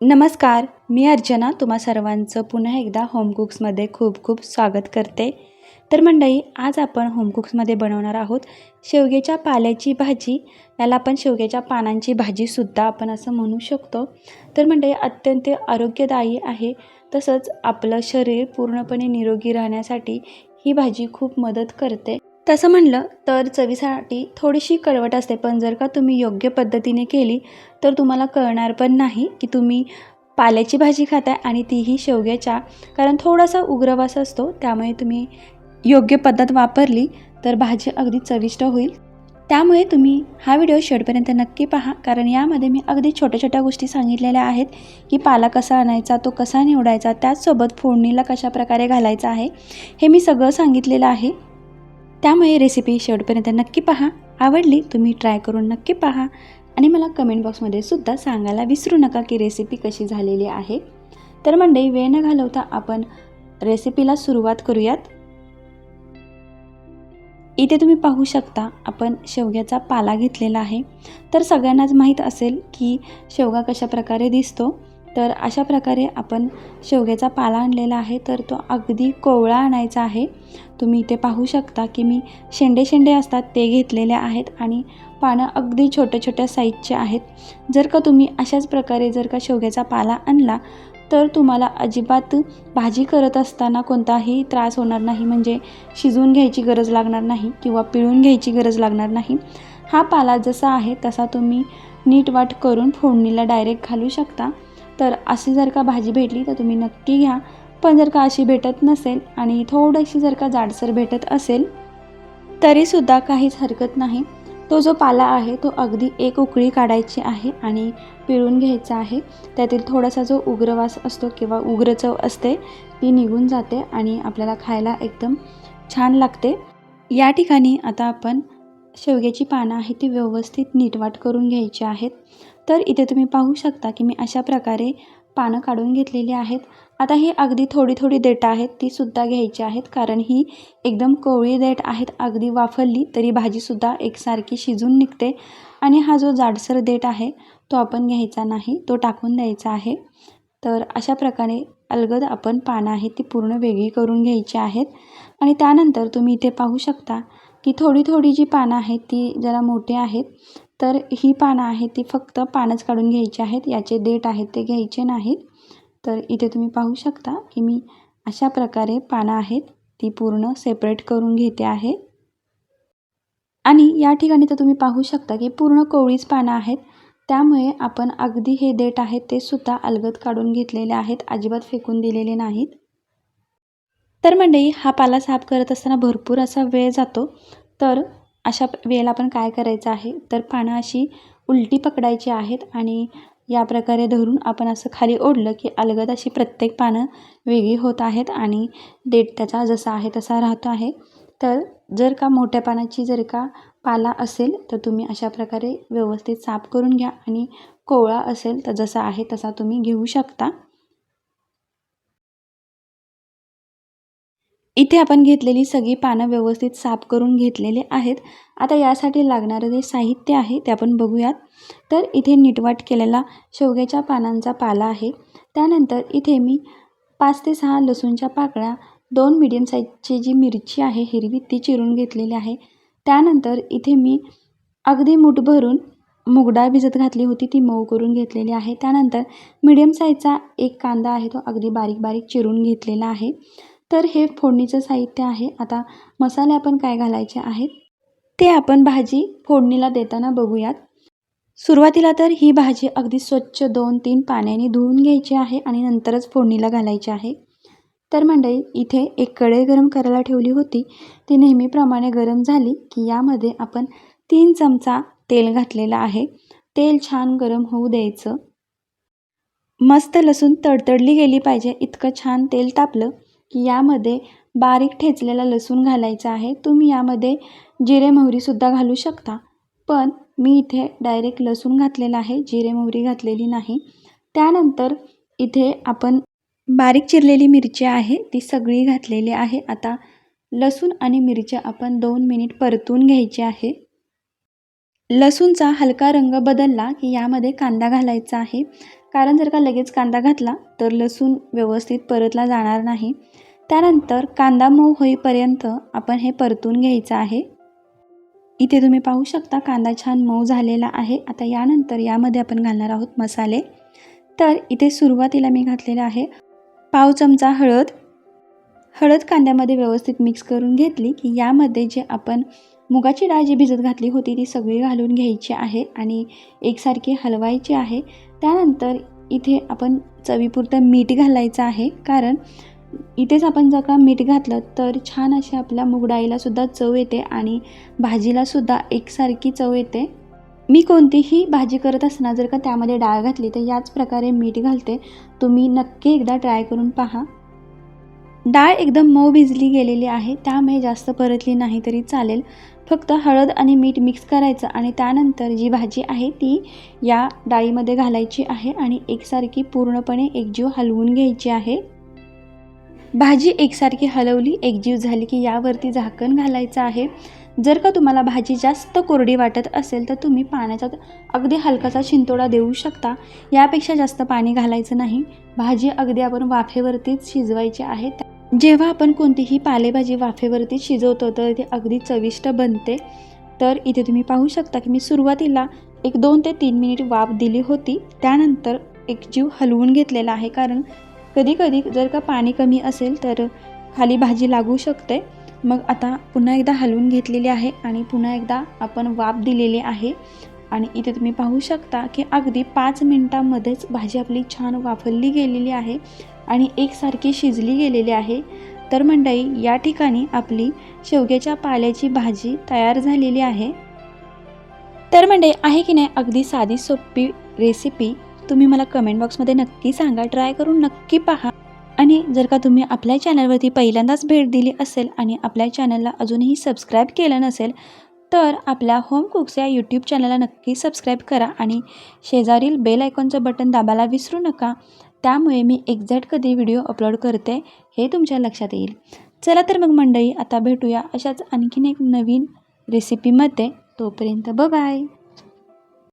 नमस्कार मी अर्चना. तुम्हा सर्वांचं पुन्हा एकदा होमकुक्समध्ये खूप खूप स्वागत करते. तर मंडळी आज आपण होमकुक्समध्ये बनवणार आहोत शेवग्याच्या पाल्याची भाजी. याला आपण शेवग्याच्या पानांची भाजीसुद्धा आपण असं म्हणू शकतो. तर मंडळी अत्यंत आरोग्यदायी आहे. तसंच आपलं शरीर पूर्णपणे निरोगी राहण्यासाठी ही भाजी खूप मदत करते. तसं म्हणलं तर चवीसाठी थोडीशी कळवट असते पण जर का तुम्ही योग्य पद्धतीने केली तर तुम्हाला कळणार पण नाही की तुम्ही पाल्याची भाजी खाताय आणि तीही शेवग्याच्या. कारण थोडासा उग्रवास असतो त्यामुळे तुम्ही योग्य पद्धत वापरली तर भाजी अगदी चविष्ट होईल. त्यामुळे तुम्ही हा व्हिडिओ शेवटपर्यंत नक्की पहा कारण यामध्ये मी अगदी छोट्या छोट्या गोष्टी सांगितलेल्या आहेत की पाला कसा आणायचा तो कसा निवडायचा त्याचसोबत फोडणीला कशा प्रकारे घालायचा आहे हे मी सगळं सांगितलेलं आहे. त्यामुळे रेसिपी शेवटपर्यंत नक्की पहा. आवडली तुम्ही ट्राय करून नक्की पहा. आणि मला कमेंट बॉक्समध्ये सुद्धा सांगायला विसरू नका की रेसिपी कशी झालेली आहे. तर मंडळी वेळ न घालवता आपण रेसिपीला सुरुवात करूयात. इथे तुम्ही पाहू शकता आपण शेवग्याचा पाला घेतलेला आहे. तर सगळ्यांनाच माहीत असेल की शेवगा कशा प्रकारे दिसतो. तर अशा प्रकारे आपण शेवग्याचा पाला आणलेला आहे तर तो अगदी कोवळा आणायचा आहे. तुम्ही इथे पाहू शकता की मी शेंडे शेंडे असतात ते घेतलेले आहेत आणि पानं अगदी छोट्या छोट्या साईजचे आहेत. जर का तुम्ही अशाच प्रकारे जर का शेवग्याचा पाला आणला तर तुम्हाला अजिबात भाजी करत असताना कोणताही त्रास होणार नाही. म्हणजे शिजवून घ्यायची गरज लागणार नाही किंवा पिळून घ्यायची गरज लागणार नाही. हा पाला जसा आहे तसा तुम्ही नीट वाट करून फोडणीला डायरेक्ट घालू शकता. तर अशी जर का भाजी भेटली तर तुम्ही नक्की घ्या. पण जर का अशी भेटत नसेल आणि थोडीशी जर का जाडसर भेटत असेल तरीसुद्धा काहीच हरकत नाही. तो जो पाला आहे तो अगदी एक उकळी काढायची आहे आणि पिळून घ्यायचा आहे. त्यातील थोडासा जो उग्रवास असतो किंवा उग्र चव असते ती निघून जाते आणि आपल्याला खायला एकदम छान लागते. या ठिकाणी आता आपण शेवग्याची पानं आहे ती व्यवस्थित नीटवाट करून घ्यायची आहेत. तर इथे तुम्ही पाहू शकता की मी अशा प्रकारे पानं काढून घेतलेली आहेत. आता ही अगदी थोडी थोडी देठं आहेत तीसुद्धा घ्यायची आहेत कारण ही एकदम कोवळी देठ आहेत. अगदी वाफरली तरी भाजीसुद्धा एकसारखी शिजून निघते. आणि हा जो जाडसर देठ आहे तो आपण घ्यायचा नाही तो टाकून द्यायचा आहे. तर अशा प्रकारे अलगद आपण पानं आहेत ती पूर्ण वेगळी करून घ्यायची आहेत. आणि त्यानंतर तुम्ही इथे पाहू शकता की थोडी थोडी जी पानं आहेत ती जरा मोठी आहेत. तर ही पानं आहेत ती फक्त पानच काढून घ्यायची आहेत. याचे देठ आहेत ते घ्यायचे नाहीत. तर इथे तुम्ही पाहू शकता की मी अशा प्रकारे पानं आहेत ती पूर्ण सेपरेट करून घेते आहे. आणि या ठिकाणी तर तुम्ही पाहू शकता की पूर्ण कोवळीच पानं आहेत. त्यामुळे आपण अगदी हे देठ आहेत ते सुद्धा अलगद काढून घेतलेले आहेत अजिबात फेकून दिलेले नाहीत. तर मंडळी हा पाला साफ करत असताना भरपूर असा वेळ जातो. तर अशा वेळेला आपण काय करायचं आहे? तर पानं अशी उलटी पकडायची आहेत आणि या प्रकारे धरून आपण असं खाली ओढलं की अलगद अशी प्रत्येक पानं वेगळी होत आहेत आणि डेट त्याचा जसा आहे तसा राहतो आहे. तर जर का मोठ्या पानाची जर का पाला असेल तर तुम्ही अशा प्रकारे व्यवस्थित साफ करून घ्या आणि कोवळा असेल तर जसा आहे तसा तुम्ही घेऊ शकता. इथे आपण घेतलेली सगळी पानं व्यवस्थित साफ करून घेतलेले आहेत. आता यासाठी लागणारं जे साहित्य आहे ते आपण बघूयात. तर इथे नीटवाट केलेला शेवग्याच्या पानांचा पाला आहे. त्यानंतर इथे मी पाच ते सहा लसूणच्या पाकळ्या दोन मिडियम साईजची जी मिरची आहे हिरवी ती चिरून घेतलेली आहे. त्यानंतर इथे मी अगदी मूठ भरून मुगडाळ भिजत घातली होती ती मऊ करून घेतलेली आहे. त्यानंतर मिडियम साईजचा एक कांदा आहे तो अगदी बारीक बारीक चिरून घेतलेला आहे. तर हे फोडणीचं साहित्य आहे. आता मसाले आपण काय घालायचे आहेत? ते आपण भाजी फोडणीला देताना बघूयात. सुरुवातीला तर ही भाजी अगदी स्वच्छ दोन तीन पाण्याने धुवून घ्यायची आहे आणि नंतरच फोडणीला घालायची आहे. तर मंडळी इथे एक कढई गरम करायला ठेवली होती. ती नेहमीप्रमाणे गरम झाली की यामध्ये आपण तीन चमचा तेल घातलेलं आहे. तेल छान गरम होऊ द्यायचं. मस्त लसूण तडतडली गेली पाहिजे. इतकं छान तेल तापलं की यामध्ये बारीक ठेचलेला लसूण घालायचा आहे. तुम्ही यामध्ये जिरे मोहरीसुद्धा घालू शकता. पण मी इथे डायरेक्ट लसूण घातलेला आहे जिरे मोहरी घातलेली नाही. त्यानंतर इथे आपण बारीक चिरलेली मिरची आहे ती सगळी घातलेली आहे. आता लसूण आणि मिरच्या आपण दोन मिनिट परतून घ्यायची आहे. लसूणचा हलका रंग बदलला की यामध्ये कांदा घालायचा आहे. कारण जर का लगेच कांदा घातला तर लसूण व्यवस्थित परतला जाणार नाही. त्यानंतर कांदा मऊ होईपर्यंत आपण हे परतून घ्यायचं आहे. इथे तुम्ही पाहू शकता कांदा छान मऊ झालेला आहे. आता यानंतर यामध्ये आपण घालणार आहोत मसाले. तर इथे सुरुवातीला मी घातलेला आहे पाव चमचा हळद. हळद कांद्यामध्ये व्यवस्थित मिक्स करून घेतली की यामध्ये जे आपण मुगाची डाळ जी भिजत घातली होती ती सगळी घालून घ्यायची आहे आणि एकसारखी हलवायची आहे. त्यानंतर इथे आपण चवीपुरतं मीठ घालायचं आहे कारण इथेच आपण जर का मीठ घातलं तर छान अशी आपल्या मुगडाईलासुद्धा चव येते आणि भाजीलासुद्धा एकसारखी चव येते. मी कोणतीही भाजी करत असताना जर का त्यामध्ये डाळ घातली तर याच प्रकारे मीठ घालते. तुम्ही नक्की एकदा ट्राय करून पहा. डाळ एकदम मऊ भिजली गेलेली आहे त्यामुळे जास्त परतली नाही तरी चालेल. फक्त हळद आणि मीठ मिक्स करायचं आणि त्यानंतर जी भाजी आहे ती या डाळीमध्ये घालायची आहे आणि एकसारखी पूर्णपणे एकजीव हलवून घ्यायची आहे. भाजी एकसारखी हलवली एकजीव झाली की यावरती झाकण घालायचं आहे. जर का तुम्हाला भाजी जास्त कोरडी वाटत असेल तर तुम्ही पाण्याचा अगदी हलकासा शिंतोडा देऊ शकता. यापेक्षा जास्त पाणी घालायचं नाही. भाजी अगदी आपण वाफेवरतीच शिजवायची आहे. जेव्हा आपण कोणतीही पालेभाजी वाफेवरती शिजवतो तर ते अगदी चविष्ट बनते. तर इथे तुम्ही पाहू शकता की मी सुरुवातीला एक दोन ते तीन मिनिट वाफ दिली होती. त्यानंतर एक जीव हलवून घेतलेला आहे. कारण कधीकधी जर का पाणी कमी असेल तर खाली भाजी लागू शकते. मग आता पुन्हा एकदा हलवून घेतलेली आहे आणि पुन्हा एकदा आपण वाफ दिलेली आहे. आणि इथे तुम्ही पाहू शकता की अगदी पाच मिनटामध्येच भाजी आपली छान वाफरली गेलेली आहे आणि एकसारखी शिजली गेलेली आहे. तर मंडळी या ठिकाणी आपली शेवग्याच्या पाल्याची भाजी तयार झालेली आहे. तर मंडळी आहे की नाही अगदी साधी सोपी रेसिपी तुम्ही मला कमेंट बॉक्समध्ये नक्की सांगा. ट्राय करून नक्की पहा. आणि जर का तुम्ही आपल्या चॅनलवरती पहिल्यांदाच भेट दिली असेल आणि आपल्या चॅनलला अजूनही सबस्क्राईब केलं नसेल तर आपल्या होम कुक्स या यूट्यूब चॅनलला नक्की सबस्क्राईब करा आणि शेजारील बेल आयकॉनचं बटन दाबायला विसरू नका. त्यामुळे मी एक्झॅक्ट कधी व्हिडिओ अपलोड करते हे तुमच्या लक्षात येईल. चला तर मग मंडळी आता भेटूया अशाच आणखीन एक नवीन रेसिपीमध्ये तोपर्यंत बाय